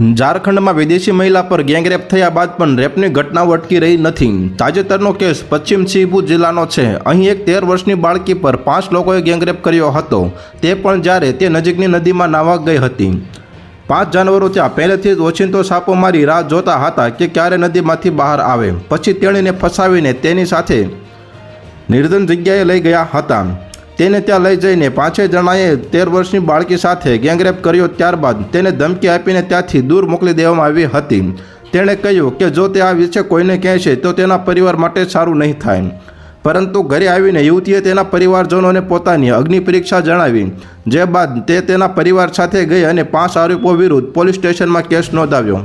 ઝારખંડમાં વિદેશી મહિલા પર ગેંગરેપ થયા બાદ પણ રેપની ઘટનાઓ અટકી રહી નથી. તાજેતરનો કેસ પશ્ચિમ સિંહભૂ જિલ્લાનો છે. અહીં એક તેર વર્ષની બાળકી પર પાંચ લોકોએ ગેંગરેપ કર્યો હતો. તે પણ જ્યારે તે નજીકની નદીમાં નાહવા ગઈ હતી. પાંચ જાનવરો ત્યાં પહેલેથી જ ઓચિંતો સાપો મારી રાહ જોતા હતા કે ક્યારે નદીમાંથી બહાર આવે. પછી તેણીને ફસાવીને તેની સાથે નિર્જન જગ્યાએ લઈ ગયા હતા. તેને ત્યાં લઈ જઈને પાંચેય જણાએ તેર વર્ષની બાળકી સાથે ગેંગરેપ કર્યો ત્યારબાદ તેને ધમકી આપીને ત્યાંથી દૂર મોકલી દેવામાં આવી હતી. તેણે કહ્યું કે જો તે આ વિશે કોઈને કહેશે તો તેના પરિવાર માટે સારું નહીં થાય. પરંતુ ઘરે આવીને યુવતીએ તેના પરિવારજનોને પોતાની અગ્નિ પરીક્ષા જણાવી, જે બાદ તે તેના પરિવાર સાથે ગઈ અને પાંચ આરોપો વિરુદ્ધ પોલીસ સ્ટેશનમાં કેસ નોંધાવ્યો.